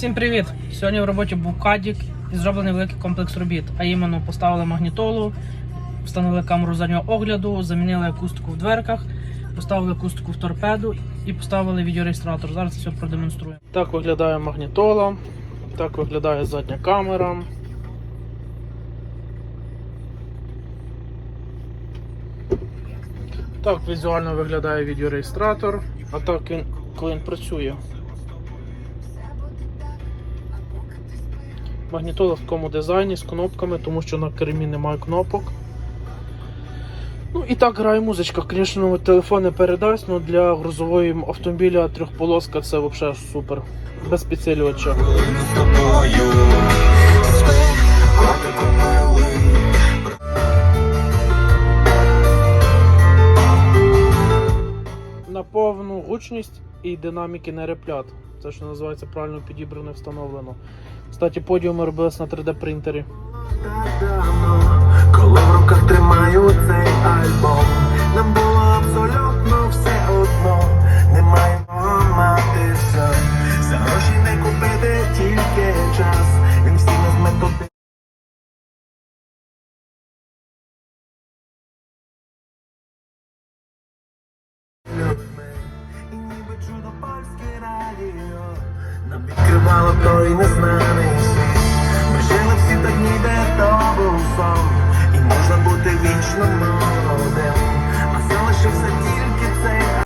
Всім привіт! Сьогодні в роботі був кадік і зроблений великий комплекс робіт. А іменно поставили магнітолу, встановили камеру заднього огляду, замінили акустику в дверках, поставили акустику в торпеду і поставили відеореєстратор. Зараз все продемонструю. Так виглядає магнітола, так виглядає задня камера. Так візуально виглядає відеореєстратор, а так він, коли він працює. Магнітола в такому дизайні з кнопками, тому що на кермі немає кнопок. Ну і так грає музичка. Звісно, телефон не передасть, але для грузової автомобіля трьохполоска це взагалі супер. Без підсилювача. На повну гучність і динаміки не реплят. Це що називається правильно підібране, встановлено. Кстати, подіуми робились на 3D принтері. Коли в Нам відкривало той незнаний світ. Ми жили всі так ніде то І можна бути вічно